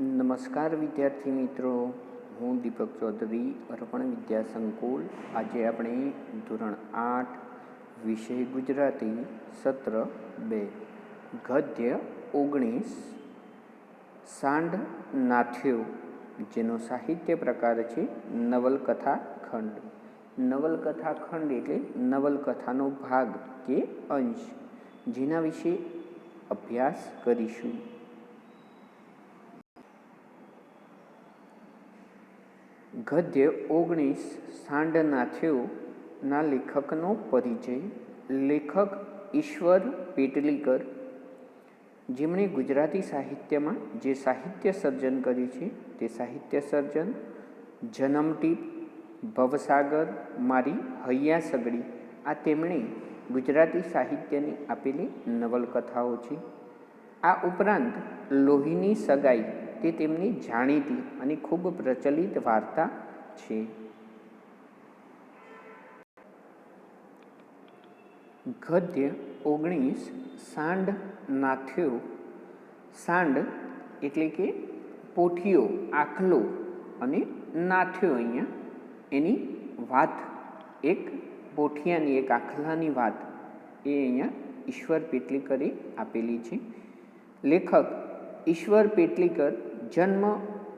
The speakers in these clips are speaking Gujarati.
નમસ્કાર વિદ્યાર્થી મિત્રો. હું દીપક ચૌધરી, અર્પણ વિદ્યા સંકુલ. આજે આપણે ધોરણ આઠ, વિષય ગુજરાતી સત્ર બે. ગદ્ય ઓગણીસ. સાંડ નાથ્યો, જેનો સાહિત્ય પ્રકાર છે નવલકથા ખંડ. નવલકથા ખંડ એટલે નવલકથાનો ભાગ કે અંશ, જેના વિશે અભ્યાસ કરીશું. ગદ્ય ઓગણીસ સાંડનાથ્યોના લેખકનો પરિચય. લેખક ઈશ્વર પેટલીકર, જેમણે ગુજરાતી સાહિત્યમાં જે સાહિત્ય સર્જન કર્યું છે તે સાહિત્ય સર્જન જન્મટીપ ભવસાગર, મારી હૈયા સગડી, આ તેમણે ગુજરાતી સાહિત્યની આપેલી નવલકથાઓ છે. આ ઉપરાંત લોહીની સગાઈ તે તેમની જાણીતી અને ખૂબ પ્રચલિત વાર્તા છે. ગદ્ય ઓગણીસ સાંડ નાથ્યો. સાંડ એટલે કે પોઠિયો આખલો અને નાથ્યો અહીંયા. એની વાત, એક પોઠિયાની, એક આખલાની વાત એ અહીંયા ઈશ્વર પેટલીકરે આપેલી છે. લેખક ઈશ્વર પેટલીકર જન્મ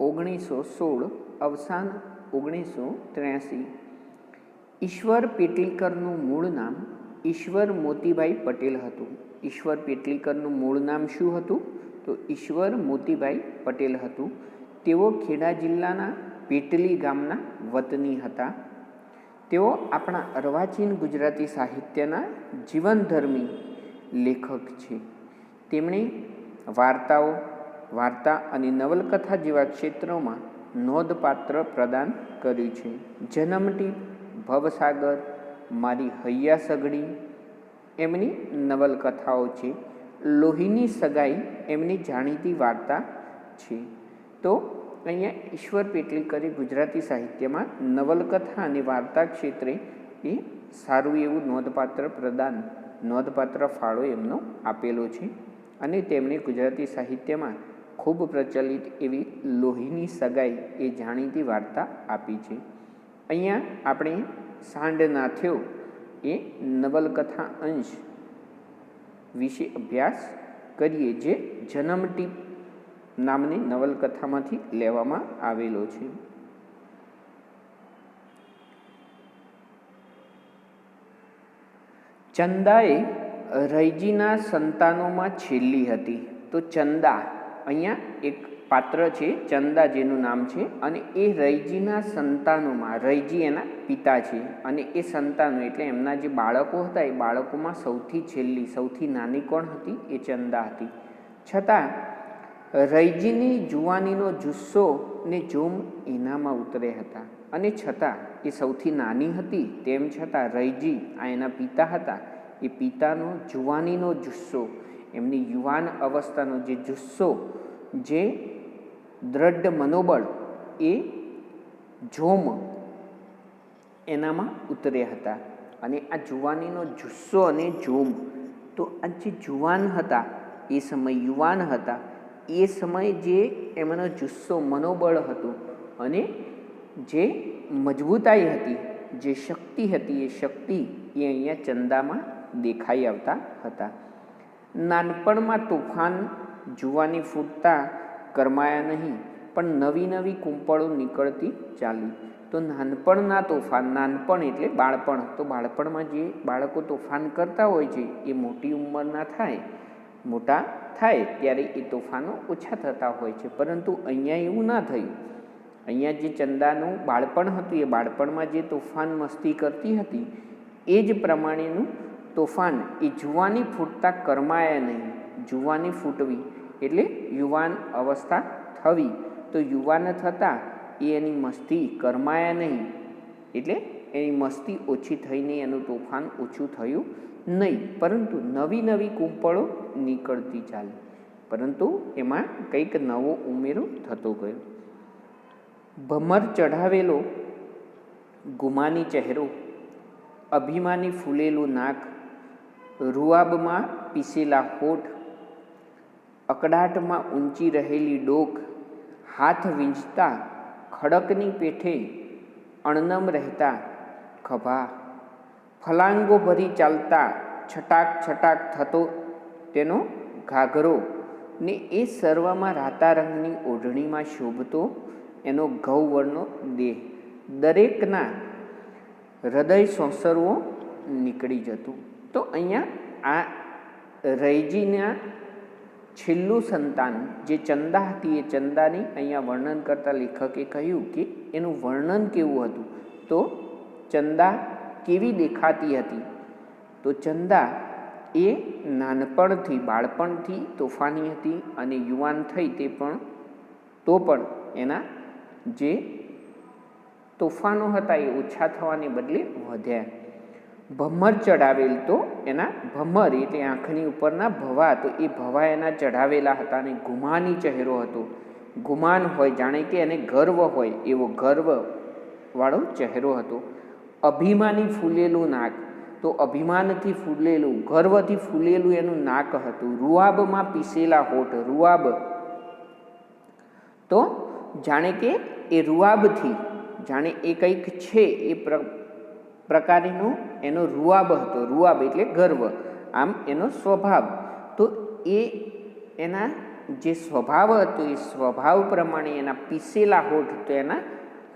ઓગણીસો સોળ, અવસાન ઓગણીસો ત્ર્યાસી. ઈશ્વર પેટલીકરનું મૂળ નામ ઈશ્વર મોતીભાઈ પટેલ હતું. ઈશ્વર પેટલીકરનું મૂળ નામ શું હતું? તો ઈશ્વર મોતીભાઈ પટેલ હતું. તેઓ ખેડા જિલ્લાના પેટલી ગામના વતની હતા. તેઓ આપણા અર્વાચીન ગુજરાતી સાહિત્યના જીવનધર્મી લેખક છે. તેમણે વાર્તાઓ વાર્તા અને નવલકથા જેવા ક્ષેત્રોમાં નોંધપાત્ર પ્રદાન કર્યું છે. જન્મટી ભવસાગર, મારી હૈયા સગડી, એમની નવલકથાઓ છે. લોહીની સગાઈ એમની જાણીતી વાર્તા છે. તો અહીંયા ઈશ્વર પેટલીકરે ગુજરાતી સાહિત્યમાં નવલકથા અને વાર્તા ક્ષેત્રે એ સારું એવું નોંધપાત્ર પ્રદાન, નોંધપાત્ર ફાળો એમનો આપેલો છે. અને તેમણે ગુજરાતી સાહિત્યમાં ખૂબ પ્રચલિત એવી લોહીની સગાઈ એ જાણીતી વાર્તા આપી છે. અહીંયા આપણે સાંડના થયો એ નવલકથા અંશ વિશે અભ્યાસ કરીએ જે જન્મટીપ નામની નવલકથામાંથી લેવામાં આવેલો છે. ચંદાએ રૈજીના સંતાનોમાં છેલ્લી હતી. તો ચંદા અહીંયા એક પાત્ર છે ચંદા જેનું નામ છે અને એ રૈજીના સંતાનોમાં, રૈજી એના પિતા છે અને એ સંતાનો એટલે એમના જે બાળકો હતા, એ બાળકોમાં સૌથી છેલ્લી, સૌથી નાની કોણ હતી? એ ચંદા હતી. છતાં, રૈજીની જુવાનીનો જુસ્સો ને જોમ એનામાં ઉતરે હતા અને છતાં એ સૌથી નાની હતી. તેમ છતાં રૈજી આ એના પિતા હતા. એ પિતાનો, જુવાનીનો જુસ્સો એમની યુવાન અવસ્થાનો જે જુસ્સો, જે દ્રઢ મનોબળ એ જોમ એનામાં ઉતર્યા હતા. અને આ જુવાનીનો જુસ્સો અને જોમ, તો આ જે જુવાન હતા, એ સમય યુવાન હતા, એ સમયે જે એમનો જુસ્સો, મનોબળ હતું અને જે મજબૂતાઈ હતી, જે શક્તિ હતી, એ શક્તિ એ અહીંયા ચંદામાં દેખાઈ આવતા હતા. નાનપણમાં તોફાન જુવાની ફૂટતા કરમાયા નહીં, પણ નવી નવી કુંપળો નીકળતી ચાલી. તો નાનપણના તોફાન, નાનપણ એટલે બાળપણ. તો બાળપણમાં જે બાળકો તોફાન કરતા હોય છે, એ મોટી ઉંમરના થાય, મોટા થાય, ત્યારે એ તોફાનો ઓછા થતા હોય છે. પરંતુ અહીંયા એવું ના થયું. અહીંયા જે ચંદાનું બાળપણ હતું, એ બાળપણમાં જે તોફાન મસ્તી કરતી હતી, એ જ પ્રમાણેનું તોફાન એ જુવાની ફૂટતા કરમાયા નહીં. જુવાની ફૂટવી એટલે યુવાન અવસ્થા થવી. તો યુવાન થતાં એ એની મસ્તી કરમાયા નહીં. એટલે એની મસ્તી ઓછી થઈને એનું તોફાન ઓછું થયું નહીં. પરંતુ નવી નવી કૂંપળો નીકળતી ચાલી. પરંતુ એમાં કંઈક નવો ઉમેરો થતો ગયો. ભમર ચઢાવેલો, ગુમાની ચહેરો, અભિમાની ફૂલેલું નાક રૂઆબમાં પીસેલા હોઠ, અકડાટમાં ઊંચી રહેલી ડોક, હાથ વીંચતા ખડકની પેઠે અણનમ રહેતા ખભા ફલાંગો ભરી ચાલતા છટાક છટાક થતો તેનો ઘાઘરો ને એ સર્વમાં રાતા રંગની ઓઢણીમાં શોભતો એનો ઘઉવર્ણનો દેહ. દરેકના હૃદય સંસરવો નીકળી જતું. તો અહીંયા આ રૈજીના છેલ્લું સંતાન, જે ચંદા હતી, એ ચંદાની અહીંયા વર્ણન કરતા લેખકે કહ્યું કે એનું વર્ણન કેવું હતું? તો ચંદા કેવી દેખાતી હતી? તો ચંદા એ નાનપણથી, બાળપણથી તોફાની હતી અને યુવાન થઈ તે પણ, તો પણ એના જે તોફાનો હતા એ ઓછા થવાને બદલે વધ્યા. ભમર ચડાવેલ તો એના ભમર, એટલે આંખની ઉપરના ભવા, તો એ ભવા એના ચઢાવેલા હતા અને ગુમાની ચહેરો હતો. ગુમાન હોય, જાણે કે એને ગર્વ હોય, એવો ગર્વ વાળો ચહેરો હતો. અભિમાની ફૂલેલું નાક, તો અભિમાનથી ફૂલેલું, ગર્વથી ફૂલેલું એનું નાક હતું. રૂઆબમાં પીસેલા હોઠ, રૂઆબ. તો જાણે કે એ રૂઆબથી, જાણે એ કંઈક છે, એ પ્રકારનો એનો રૂઆબ હતો, રૂઆબ એટલે ગર્વ. આમ એનો સ્વભાવ. તો એ એના જે સ્વભાવ હતો, એ સ્વભાવ પ્રમાણે એના પીસેલા હોઠ તો એના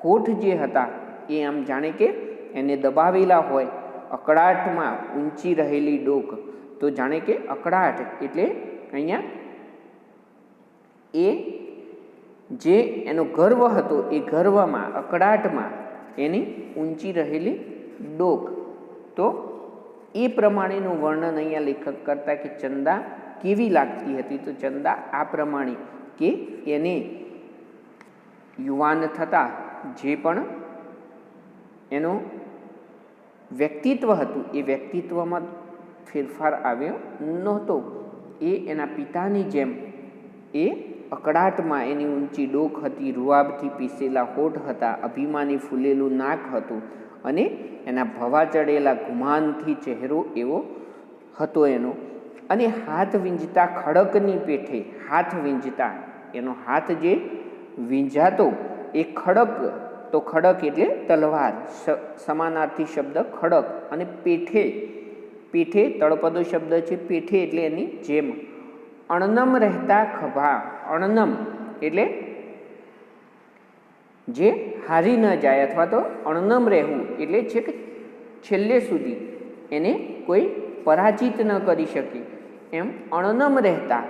હોઠ જે હતા, એ આમ જાણે કે એને દબાવેલા હોય. અકળાટમાં ઊંચી રહેલી ડોક. તો જાણે કે અકળાટ એટલે અહીંયા એ જે એનો ગર્વ હતો, એ ગર્વમાં, અકળાટમાં એની ઊંચી રહેલી ડોક. તો એ પ્રમાણેનું વર્ણન અહીંયા લેખક કરતા કે ચંદા કેવી લાગતી હતી? તો ચંદા આ પ્રમાણે કે એને યુવાન થતાં જે પણ એનું વ્યક્તિત્વ હતું, એ વ્યક્તિત્વમાં ફેરફાર આવ્યો નહોતો. એ એના પિતાની જેમ એ અકળાટમાં એની ઊંચી ડોક હતી, રૂઆબથી પીસેલા હોઠ હતા, અભિમાની ફૂલેલું નાક હતું અને એના ભવા ચડેલા ગુમાનથી ચહેરો એવો હતો એનો. અને હાથ વીંજતા ખડકની પેઠે, હાથ વીંજતા, એનો હાથ જે વીંજાતો, એ ખડક, તો ખડક એટલે તલવાર સમાનાર્થી શબ્દ ખડક અને પેઠે. પેઠે તળપદો શબ્દ છે, પેઠે એટલે એની જેમ. અણનમ રહેતા ખભા, અણનમ એટલે જે હારી ન જાય અથવા તો અણનમ રહેવું એટલે છે કે છેલ્લે સુધી એને કોઈ પરાજિત ન કરી શકે. એમ અણનમ રહેતા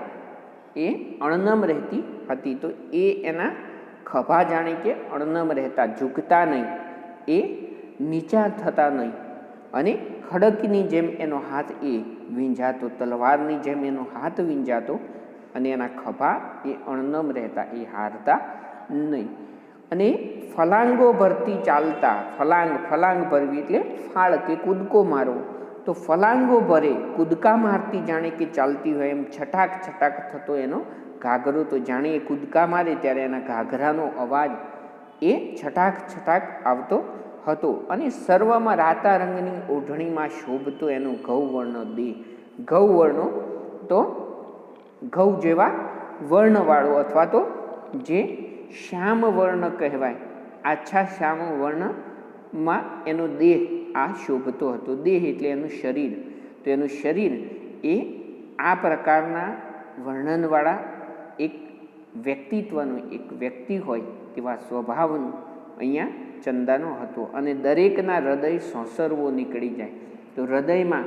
એ અણનમ રહેતી હતી. તો એ એના ખભા જાણે કે અણનમ રહેતા, ઝૂકતા નહીં. એ નીચા થતા નહીં. અને ખડકની જેમ એનો હાથ એ વીંજાતો, તલવારની જેમ એનો હાથ વીંજાતો અને એના ખભા એ અણનમ રહેતા, એ હારતા નહીં. અને ફલાંગો ભરતી ચાલતા, ફલાંગ ફલાંગ ભરવી એટલે ફાળ કે કૂદકો મારવો. તો ફલાંગો ભરે, કૂદકા મારતી જાણે કે ચાલતી હોય એમ છટાક છટાક થતો એનો ઘાઘરો. તો જાણે એ કૂદકા મારે ત્યારે એના ઘાઘરાનો અવાજ એ છટાક છટાક આવતો હતો અને સર્વમાં રાતા રંગની ઓઢણીમાં શોભતો એનો ઘઉવર્ણ દેહ ઘઉવર્ણો તો ઘઉ જેવા વર્ણવાળો અથવા તો જે શ્યામ વર્ણ કહેવાય. આછા શ્યામ વર્ણમાં એનો દેહ આ શોભતો હતો. દેહ એટલે એનું શરીર. તો એનું શરીર એ આ પ્રકારના વર્ણનવાળા એક વ્યક્તિત્વનું એક વ્યક્તિ હોય તેવા સ્વભાવનું અહીંયા ચંદાનો હતો. અને દરેકના હૃદય સંસર્વો નીકળી જાય. તો હૃદયમાં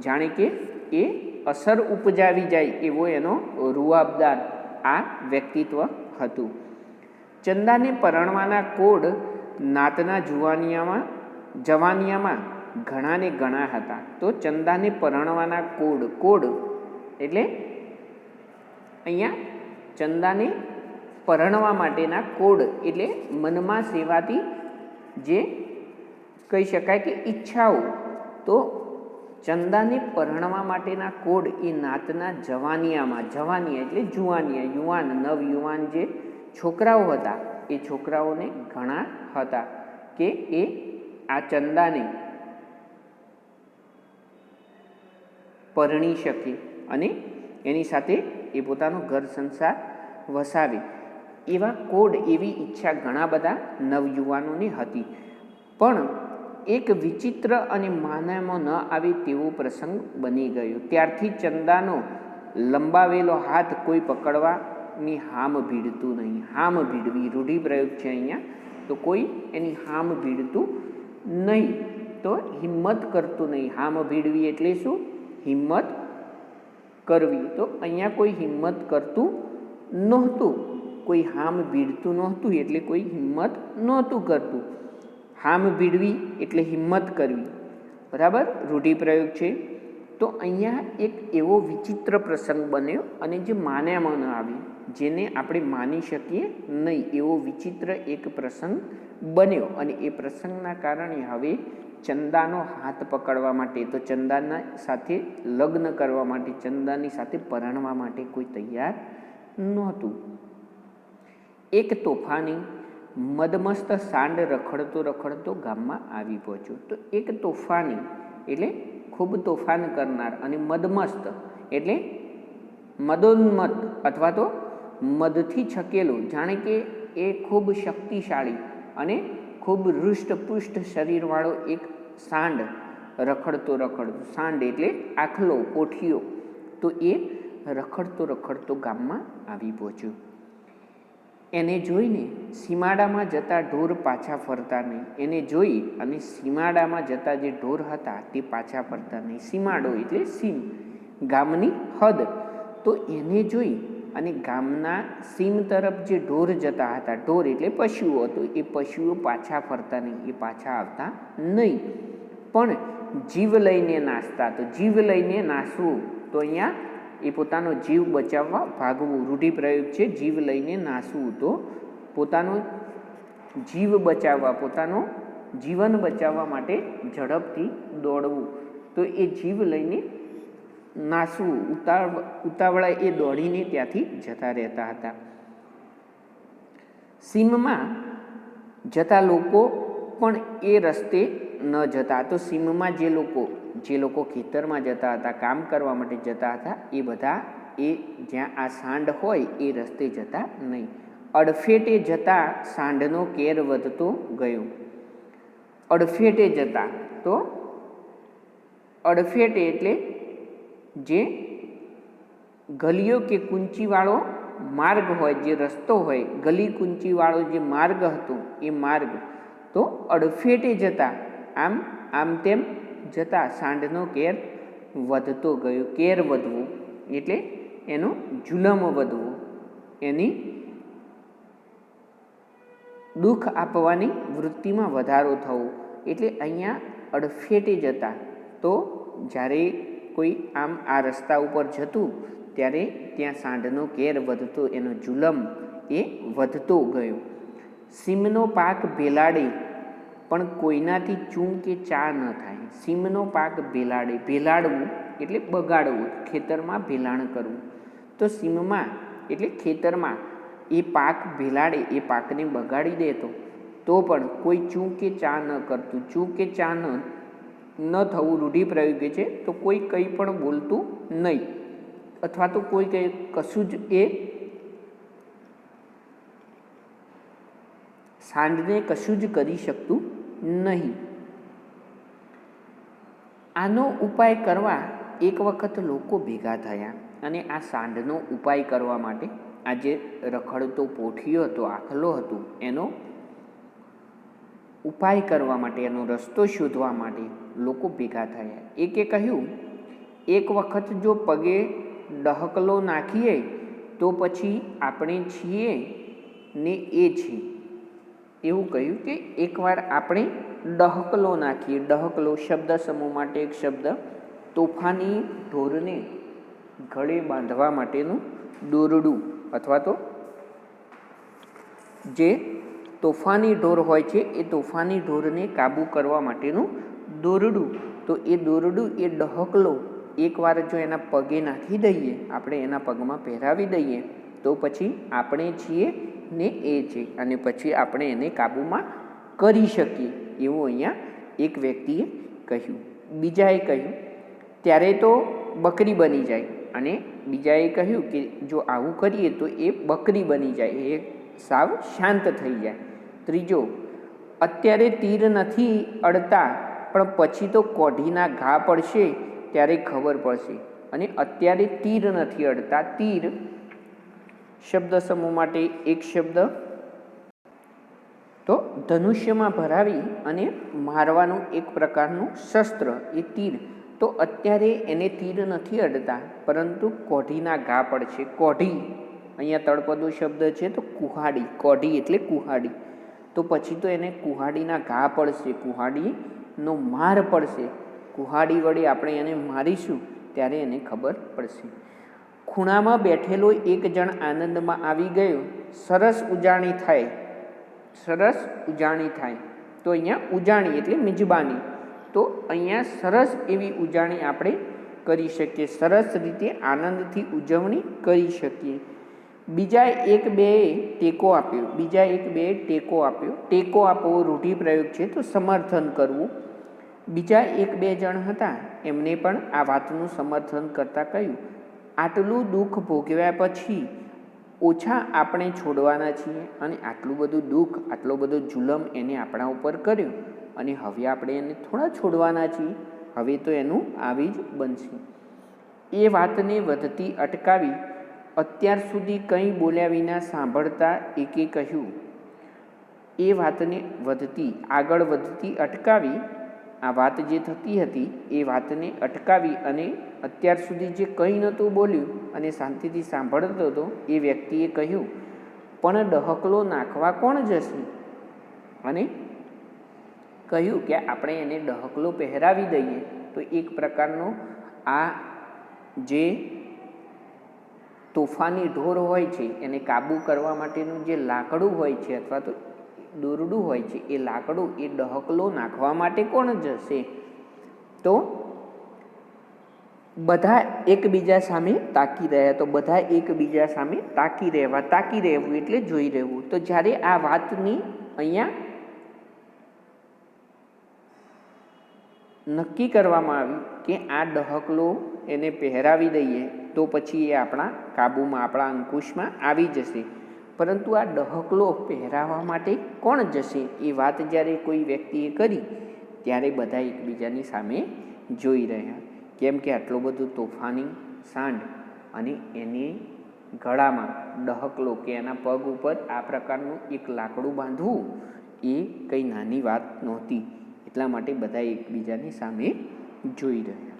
જાણે કે એ અસર ઉપજાવી જાય એવો એનો રૂઆબદાર આ વ્યક્તિત્વ હતું. ચંદાને પરણવાના કોડ નાતના જુવાનિયામાં, જવાનિયામાં ઘણાને ઘણા હતા. તો ચંદાને પરણવાના કોડ કોડ એટલે અહીંયા ચંદાને પરણવા માટેના કોડ એટલે મનમાં સેવાતી જે કહી શકાય કે ઈચ્છાઓ. તો ચંદાને પરણવા માટેના કોડ એ નાતના જવાનિયામાં, જવાનિયા એટલે જુવાનિયા, યુવાન, નવયુવાન જે છોકરાઓ હતા. એ છોકરાઓને ઘણા હતા કે એ આ ચંદાને પરણી શકે અને એની સાથે એ પોતાનો ઘર સંસાર વસાવે. એવા કોડ, એવી ઈચ્છા ઘણા બધા નવયુવાનોની હતી. પણ એક વિચિત્ર અને માનામાં ન આવે તેવો પ્રસંગ બની ગયો. ત્યારથી ચંદાનો લંબાવેલો હાથ કોઈ પકડવાની હામ ભીડતું નહીં. હામ ભીડવી, રૂઢિપ્રયોગ છે અહીંયા. તો કોઈ એની હામ ભીડતું નહીં. તો હિંમત કરતું નહીં. હામ ભીડવી એટલે શું? હિંમત કરવી. તો અહીંયા કોઈ હિંમત કરતું નહોતું. કોઈ હામ ભીડતું નહોતું એટલે કોઈ હિંમત નહોતું કરતું. હામ ભીડવી એટલે હિંમત કરવી. બરાબર? રૂઢિપ્રયોગ છે. તો અહીંયા એક એવો વિચિત્ર પ્રસંગ બન્યો અને જે માન્યામાં ન આવે જેને આપણે માની શકીએ નહીં, એવો વિચિત્ર એક પ્રસંગ બન્યો. અને એ પ્રસંગના કારણે હવે ચંદાનો હાથ પકડવા માટે, તો ચંદાના સાથે લગ્ન કરવા માટે, ચંદાની સાથે પરણવા માટે કોઈ તૈયાર નહોતું. એક તોફાની મદમસ્ત સાંડ રખડતો રખડતો ગામમાં આવી પહોંચ્યો. તો એક તોફાની, એટલે ખૂબ તોફાન કરનાર અને મદમસ્ત, એટલે મદોન્મત અથવા તો મદથી છકેલો, જાણે કે એ ખૂબ શક્તિશાળી અને ખૂબ હૃષ્ટપુષ્ટ શરીરવાળો એક સાંડ રખડતો રખડતો, સાંડ એટલે આખલો, કોઠીઓ. તો એ રખડતો રખડતો ગામમાં આવી પહોંચ્યો. એને જોઈને સીમાડામાં જતા ઢોર પાછા ફરતા નહીં. એને જોઈ અને સીમાડામાં જતા જે ઢોર હતા તે પાછા ફરતા નહીં. સીમાડો એટલે સીમ, ગામની હદ. તો એને જોઈ અને ગામના સીમ તરફ જે ઢોર જતા હતા, ઢોર એટલે પશુઓ હતું. એ પશુઓ પાછા ફરતા નહીં, એ પાછા આવતા નહીં. પણ જીવ લઈને નાસતા, તો જીવ લઈને નાસવું, તો અહીંયા એ પોતાનો જીવ બચાવવા ભાગવું. રૂઢિપ્રયોગ છે, જીવ લઈને નાસવું, તો પોતાનો જીવ બચાવવા, પોતાનો જીવન બચાવવા માટે ઝડપથી દોડવું. તો એ જીવ લઈને નાસવું ઉતાવ ઉતાવળા એ દોડીને ત્યાંથી જતા રહેતા હતા. સીમમાં જતા લોકો પણ એ રસ્તે ન જતા. તો સીમમાં જે લોકો જે લોકો ખેતરમાં જતા હતા, કામ કરવા માટે જતા હતા, એ બધા એ જ્યાં આ સાંડ હોય એ રસ્તે જતા નહીં. અડફેટે જતા સાંડનો કેર વધતો ગયો. અડફેટે જતા તો, અડફેટે એટલે જે ગલીઓ કે કુંચીવાળો માર્ગ હોય, જે રસ્તો હોય, ગલી કુંચીવાળો જે માર્ગ હતો, એ માર્ગ તો અડફેટે જતા, આમ આમ તેમ જતા સાંડનો કેર વધતો ગયો. કેર વધવો એટલે એનો જુલમ વધવો. એની દુઃખ આપવાની વૃત્તિમાં વધારો થવો. એટલે અહીંયા અડફેટે જતા. તો જ્યારે કોઈ આમ આ રસ્તા ઉપર જતું, ત્યારે ત્યાં સાંઢનો કેર વધતો, એનો જુલમ એ વધતો ગયો. સીમનો પાક ભેલાડે, પણ કોઈનાથી ચૂં કે ચા ન થાય. સીમનો પાક ભેલાડે, ભેલાડવું એટલે બગાડવું, ખેતરમાં ભેલાણ કરવું. તો સીમમાં, એટલે ખેતરમાં, એ પાક ભેલાડે, એ પાકને બગાડી દેતો. તો પણ કોઈ ચૂં કે ચા ન કરતું. ચૂં કે ચા ન ન થવું રૂઢિપ્રયોગી છે, તો કોઈ કંઈ પણ બોલતું નહીં. અથવા તો કોઈ કંઈ કશું જ એ સાંજને કશું જ કરી શકતું નહીં. આનો ઉપાય કરવા એક વખત લોકો ભેગા થયા અને આ સાંઢનો ઉપાય કરવા માટે આ જે રખડતો, પોઠિયો હતો, આખલો હતો, એનો ઉપાય કરવા માટે, એનો રસ્તો શોધવા માટે લોકો ભેગા થયા. એકે કહ્યું, એક વખત જો પગે ડહકલો નાખીએ, તો પછી આપણે છીએ ને એ છે એવું કહ્યું કે એકવાર આપણે ડહકલો નાખીએ. ડહકલો શબ્દ સમૂહ માટે એક શબ્દ, તોફાની ઢોરને ગળે બાંધવા માટેનું દોરડું અથવા તો જે તોફાની ઢોર હોય છે, એ તોફાની ઢોરને કાબૂ કરવા માટેનું દોરડું, તો એ દોરડું, એ ડહકલો એકવાર જો એના પગે નાખી દઈએ, આપણે એના પગમાં પહેરાવી દઈએ, તો પછી આપણે છીએ ને એ છે. અને પછી આપણે એને કાબૂમાં કરી શકીએ, એવું અહીંયા એક વ્યક્તિએ કહ્યું. બીજાએ કહ્યું, ત્યારે તો બકરી બની જાય. અને બીજાએ કહ્યું કે, જો આવું કરીએ, તો એ બકરી બની જાય, એ સાવ શાંત થઈ જાય. ત્રીજો, અત્યારે તીર નથી અડતા પણ પછી તો કોઢીના ઘા પડશે ત્યારે ખબર પડશે. અને અત્યારે તીર નથી અડતા. તીર શબ્દ સમૂહ માટે એક શબ્દ. તો ધનુષ્યમાં ભરાવી અને મારવાનું એક પ્રકારનું શસ્ત્ર, એ તીર. તો અત્યારે એને તીર નથી અડતા, પરંતુ કોઢીના ઘા પડશે. કોઢી. અહીંયા તળપદો શબ્દ છે તો કુહાડી. કોઢી એટલે કુહાડી. તો પછી તો એને કુહાડીના ઘા પડશે. કુહાડીનો માર પડશે. કુહાડી વડે આપણે એને મારીશું ત્યારે એને ખબર પડશે. ખૂણામાં બેઠેલો એક જણ આનંદમાં આવી ગયો. સરસ ઉજાણી થાય. સરસ ઉજાણી થાય. તો અહીંયા ઉજાણી એટલે મિજબાની. તો અહીંયા સરસ એવી ઉજાણી આપણે કરી શકીએ. સરસ રીતે આનંદથી ઉજવણી કરી શકીએ. બીજા એક બે ટેકો આપ્યો. બીજા એક બે ટેકો આપ્યો. ટેકો આપવો રૂઢિપ્રયોગ છે તો સમર્થન કરવું. બીજા એક બે જણ હતા. એમને પણ આ વાતનું સમર્થન કરતાં કહ્યું, આટલું દુઃખ ભોગવ્યા પછી ઓછા આપણે છોડવાના છીએ અને આટલું બધું દુઃખ, આટલો બધો જુલમ એને આપણા ઉપર કર્યો અને હવે આપણે એને થોડા છોડવાના છીએ. હવે તો એનું આવી જ બનશે. એ વાતને વધતી અટકાવી અત્યાર સુધી કંઈ બોલ્યા વિના સાંભળતા એકે કહ્યું, એ વાતને વધતી, આગળ વધતી અટકાવી. આ વાત જે થતી હતી, એ વાતને અટકાવી અને અત્યાર સુધી જે કંઈ નહોતું બોલ્યું અને શાંતિથી સાંભળતો હતો, એ વ્યક્તિએ કહ્યું, પણ ડહકલો નાખવા કોણ જશે? અને કહ્યું કે, આપણે એને ડહકલો પહેરાવી દઈએ. તો એક પ્રકારનો આ જે તોફાની ઢોર હોય છે, એને કાબૂ કરવા માટેનું જે લાકડું હોય છે અથવા તો દોરડું હોય છે, એ લાકડું એ ડહકલો નાખવા માટે કોણ જશે? તો બધા એકબીજા સામે તાકી રહ્યા, તો બધા એકબીજા સામે તાકી રહેવા, તાકી રહેવું એટલે જોઈ રહેવું. તો જ્યારે આ વાતની અહીંયા નક્કી કરવામાં આવ્યું કે આ ડહકલો એને પહેરાવી દઈએ તો પછી એ આપણા કાબૂમાં, આપણા અંકુશમાં આવી જશે. પરંતુ આ ડહકલો પહેરાવવા માટે કોણ જશે એ વાત જ્યારે કોઈ વ્યક્તિએ કરી, ત્યારે બધા એકબીજાની સામે જોઈ રહ્યા. કેમ કે આટલો બધો તોફાની સાંડ અને એની ગળામાં ડહકલો કે એના પગ ઉપર આ પ્રકારનું એક લાકડું બાંધવું, એ કંઈ નાની વાત નહોતી. એટલા માટે બધા એકબીજાની સામે જોઈ રહ્યા.